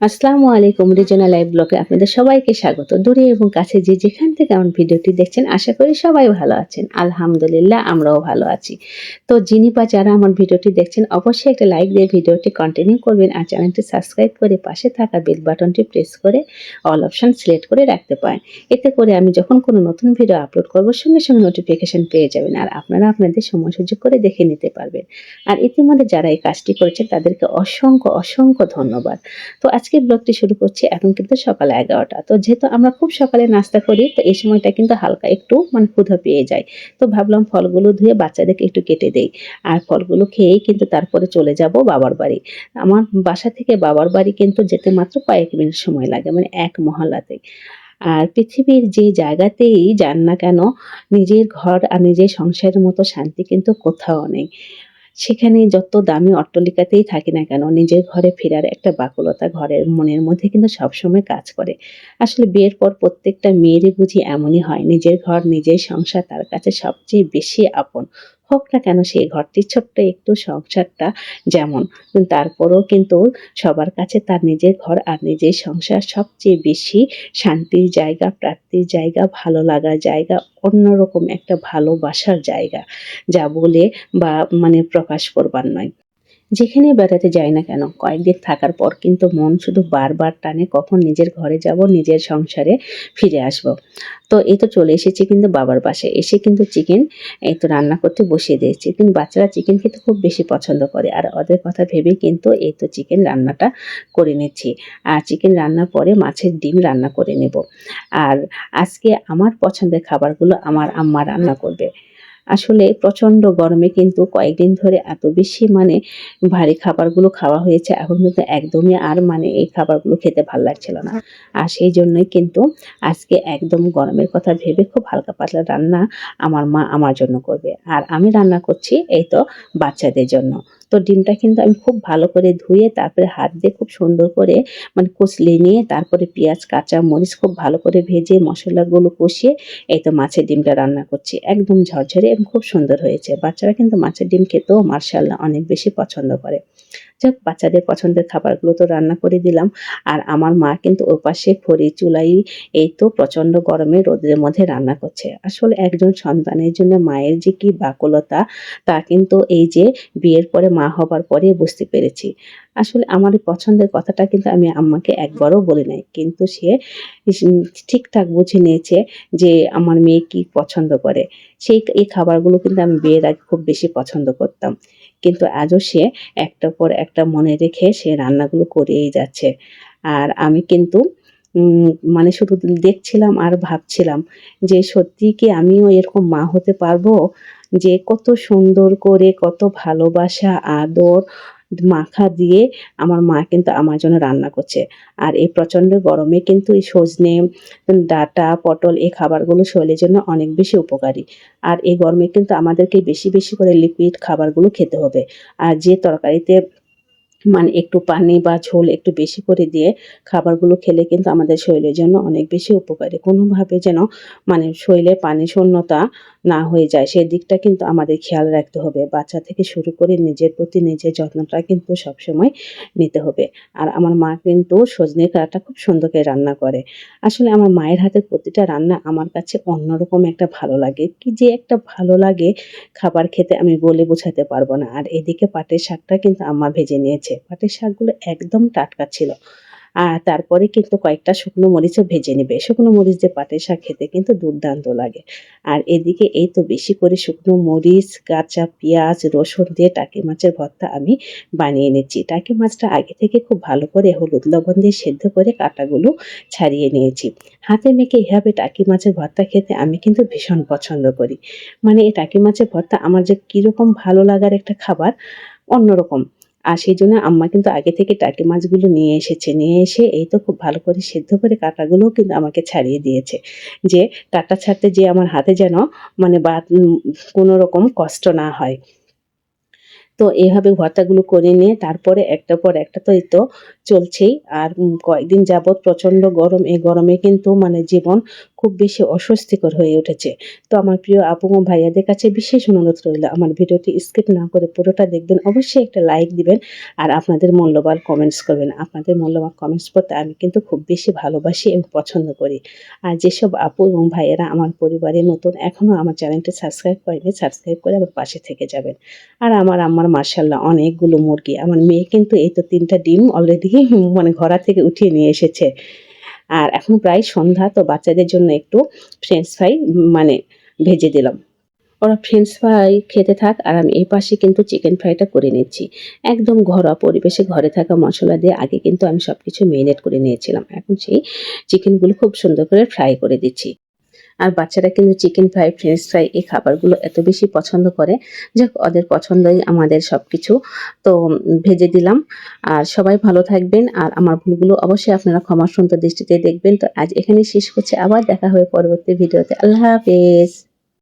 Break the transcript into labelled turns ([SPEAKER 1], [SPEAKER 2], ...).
[SPEAKER 1] আসসালামু আলাইকুম regional live ব্লগে আপনাদের সবাইকে স্বাগত। দূরে এবং কাছে যে যেখান থেকে আমার ভিডিওটি দেখছেন, আশা করি সবাই ভালো আছেন। আলহামদুলিল্লাহ, আমরাও ভালো আছি। তো যিনি বা যারা আমার ভিডিওটি দেখছেন, অবশ্যই একটা লাইক দিয়ে ভিডিওটি কন্টিনিউ করবেন আর চ্যানেলটি সাবস্ক্রাইব করে পাশে থাকা বেল বাটনটি প্রেস করে অল অপশন সিলেক্ট করে রাখতে পারেন। এতে করে আমি যখন কোনো নতুন ভিডিও আপলোড করব, সঙ্গে সঙ্গে নোটিফিকেশন পেয়ে যাবেন আর আপনারা আপনাদের সময় সুযোগ করে দেখে নিতে পারবেন। আর ইতিমধ্যে যারা এই কাজটি করেছেন, তাদেরকে অসংখ্য অসংখ্য ধন্যবাদ। তো আজকে ব্লগটি শুরু করছি এখন কিন্তু সকাল এগারোটা। তো যেহেতু আমরা খুব সকালে নাস্তা করি, তো এই সময়টা কিন্তু হালকা একটু মানে ক্ষুধা পেয়ে যায়। তো ভাবলাম ফলগুলো ধুয়ে বাচ্চাদেরকে একটু কেটে দেই। আর ফলগুলো খেয়েই কিন্তু তারপরে চলে যাব বাবার বাড়ি। আমার বাসা থেকে বাবার বাড়ি কিন্তু যেতে মাত্র কয়েক মিনিট সময় লাগে মানে এক মহল্লাতে আর পৃথিবীর যে জায়গাতেই যান না কেন, নিজের ঘর আর নিজের সংসারের মতো শান্তি কিন্তু কোথাও নেই। সেখানে যত দামি অট্টলিকাতেই থাকি না কেন, নিজের ঘরে ফেরার একটা বাকুলতা ঘরের মনের মধ্যে কিন্তু সবসময় কাজ করে। আসলে বিয়ের পর প্রত্যেকটা মেয়েরই বুঝি এমনই হয়, নিজের ঘর, নিজের সংসার, তার কাছে সবচেয়ে বেশি আপন। হোক না কেন, সেই ঘরটির ছোট্ট একটু সংসারটা যেমন। তারপরেও কিন্তু সবার কাছে তার নিজের ঘর আর নিজের সংসার সবচেয়ে বেশি শান্তির জায়গা, প্রাপ্তির জায়গা, ভালো লাগার জায়গা, অন্যরকম একটা ভালোবাসার জায়গা। যা বলে বা মানে প্রকাশ করবার নয়। যেখানে বেড়াতে যাই না কেন, কয়েকদিন থাকার পর কিন্তু মন শুধু বারবার টানে কখন নিজের ঘরে যাব, নিজের সংসারে ফিরে আসব। তো এই তো চলে এসেছি কিন্তু বাবার পাশে। এসে কিন্তু চিকেন এই তো রান্না করতে বসিয়ে দিয়েছি। কিন্তু বাচ্চারা চিকেন খেতে খুব বেশি পছন্দ করে। আর ওদের কথা ভেবে কিন্তু এই তো চিকেন রান্নাটা করে নিচ্ছি। আর চিকেন রান্নার পরে মাছের ডিম রান্না করে নেব। আর আজকে আমার পছন্দের খাবারগুলো আমার আম্মা রান্না করবে। আসলে প্রচণ্ড গরমে কিন্তু কয়েকদিন ধরে এত বেশি মানে ভারী খাবারগুলো খাওয়া হয়েছে, এখন কিন্তু একদমই আর মানে এই খাবারগুলো খেতে ভালো লাগছিল না। আর সেই জন্যই কিন্তু আজকে একদম গরমের কথা ভেবে খুব হালকা পাতলা রান্না আমার মা আমার জন্য করবে। আর আমি রান্না করছি এই তো বাচ্চাদের জন্য। তো ডিমটা কিন্তু আমি খুব ভালো করে ধুয়ে তারপরে হাত দিয়ে খুব সুন্দর করে মানে কষলে নিয়ে তারপরে পেঁয়াজ, কাঁচা মরিচ খুব ভালো করে ভেজে মশলাগুলো কষিয়ে এই তো মাছের ডিমটা রান্না করছি। একদম ঝরঝরে এবং খুব সুন্দর হয়েছে। বাচ্চারা কিন্তু মাছের ডিম খেতেও মার্শাল্লাহ অনেক বেশি পছন্দ করে। যাক, বাচ্চাদের পছন্দের খাবারগুলো তো রান্না করে দিলাম। আর আমার মা কিন্তু ওপাশে খড়ি চুলাই এই তো প্রচণ্ড গরমে রোদের মধ্যে রান্না করছে। আসলে একজন সন্তানের জন্য মায়ের যে কি বাকুলতা, তা কিন্তু এই যে বিয়ের পরে মা হবার পরে বুঝতে পেরেছি। আসলে আমার পছন্দের কথাটা কিন্তু আমি আম্মাকে একবারও বলি নাই, কিন্তু সে ঠিকঠাক বুঝে নিয়েছে যে আমার মেয়ে কি পছন্দ করে। সেই এই খাবারগুলো কিন্তু আমি বিয়ের আগে খুব বেশি পছন্দ করতাম। কিন্তু আজও সে একটা পর একটা মনে রেখে সে রান্নাগুলো করেই যাচ্ছে। আর আমি কিন্তু মানে শুধু দেখছিলাম আর ভাবছিলাম যে সত্যি কি আমিও এরকম মা হতে পারব? যে কত সুন্দর করে, কত ভালোবাসা, আদর মাখা দিয়ে আমার মা কিন্তু আমার জন্য রান্না করছে। আর এই প্রচণ্ড গরমে কিন্তু এই সজনে, ডাটা, পটল এই খাবারগুলো শরীরের জন্য অনেক বেশি উপকারী। আর এই গরমে কিন্তু আমাদেরকে বেশি বেশি করে লিকুইড খাবারগুলো খেতে হবে। আর যে তরকারিতে মানে একটু পানি বা ঝোল একটু বেশি করে দিয়ে খাবারগুলো খেলে কিন্তু আমাদের শরীরের জন্য অনেক বেশি উপকারী। কোনোভাবে যেন মানে শরীরে পানি শূন্যতা না হয়ে যায়, সেই দিকটা কিন্তু আমাদের খেয়াল রাখতে হবে। বাচ্চা থেকে শুরু করে নিজের প্রতি নিজের যত্নটা কিন্তু সবসময় নিতে হবে। আর আমার মা কিন্তু সজনে কাটা খুব সুন্দর করে রান্না করে। আসলে আমার মায়ের হাতের প্রতিটা রান্না আমার কাছে অন্যরকম একটা ভালো লাগে। কি যে একটা ভালো লাগে খাবার খেতে আমি বলে বোঝাতে পারব না। আর এদিকে পাটের শাকটা কিন্তু আম্মা ভেজে নিয়েছে। পাটের শাকগুলো একদম টাটকা ছিল। আর তারপরে কিন্তু কয়েকটা শুকনো মরিচও ভেজে নেবে। শুকনো মরিচ দিয়ে পাটের শাক খেতে কিন্তু দুর্দান্ত লাগে। আর এদিকে এই তো বেশি করে শুকনো মরিচ, কাঁচা পেঁয়াজ, রসুন দিয়ে টাকি মাছের ভর্তা আমি বানিয়ে নিচ্ছি। টাকি মাছটা আগে থেকে খুব ভালো করে হলুদ লবণ দিয়ে সেদ্ধ করে কাঁটাগুলো ছাড়িয়ে নিয়েছি। হাতে মেখে এভাবে টাকি মাছের ভর্তা খেতে আমি কিন্তু ভীষণ পছন্দ করি। মানে এই টাকি মাছের ভর্তা আমার যে কীরকম ভালো লাগার একটা খাবার, অন্যরকম। আর সেই জন্য আম্মা কিন্তু আগে থেকে টাকি মাছগুলো নিয়ে এসেছে। নিয়ে এসে এই তো খুব ভালো করে সেদ্ধ করে কাটাগুলোও কিন্তু আমাকে ছাড়িয়ে দিয়েছে। যে টাটা ছাড়তে যে আমার হাতে যেন মানে বা কোনো রকম কষ্ট না হয়। তো এইভাবে ভর্তাগুলো করে নিয়ে তারপরে একটা পর একটা তো তো চলছেই। আর কয়েকদিন যাবৎ প্রচণ্ড গরম। এই গরমে কিন্তু মানে জীবন খুব বেশি অস্বস্তিকর হয়ে উঠেছে। তো আমার প্রিয় আপু ও ভাইয়াদের কাছে বিশেষ অনুরোধ রইল, আমার ভিডিওটি স্কিপ না করে পুরোটা দেখবেন, অবশ্যই একটা লাইক দিবেন আর আপনাদের মূল্যবান কমেন্টস করবেন। আপনাদের মূল্যবান কমেন্টস করতে আমি কিন্তু খুব বেশি ভালোবাসি এবং পছন্দ করি। আর যেসব আপু এবং ভাইয়েরা আমার পরিবারে নতুন এখনও আমার চ্যানেলটি সাবস্ক্রাইব করেনি সাবস্ক্রাইব করে আমার পাশে থেকে যাবেন। আর আমার আমার মার্শাল্লাহ অনেকগুলো মুরগি, আমার মেয়ে কিন্তু এই তো তিনটা ডিম অলরেডি মানে ঘোড়া থেকে উঠিয়ে নিয়ে এসেছে। আর এখন প্রায় সন্ধ্যা, তো বাচ্চাদের জন্য একটু ফ্রেঞ্চ ফ্রাই মানে ভেজে দিলাম। ওরা ফ্রেঞ্চ ফ্রাই খেতে থাক, আর আমি এই পাশে কিন্তু চিকেন ফ্রাইটা করে নিচ্ছি। একদম ঘরোয়া পরিবেশে ঘরে থাকা মশলা দিয়ে আগে কিন্তু আমি সব কিছু মেরিনেট করে নিয়েছিলাম। এখন সেই চিকেনগুলো খুব সুন্দর করে ফ্রাই করে দিচ্ছি। আর বাচ্চারা কিন্তু চিকেন ফ্রাই ফ্রেঞ্চ ফ্রাই এই খাবারগুলো এত বেশি পছন্দ করে। যে ওদের পছন্দই আমাদের সব কিছু তো ভেজে দিলাম। আর সবাই ভালো থাকবেন। আর আমার ভুলগুলো অবশ্যই আপনারা ক্ষমা দৃষ্টিতে দেখবেন। তো আজ এখানে শেষ করছে। আবার দেখা হবে পরবর্তী ভিডিওতে। আল্লাহ হাফেজ।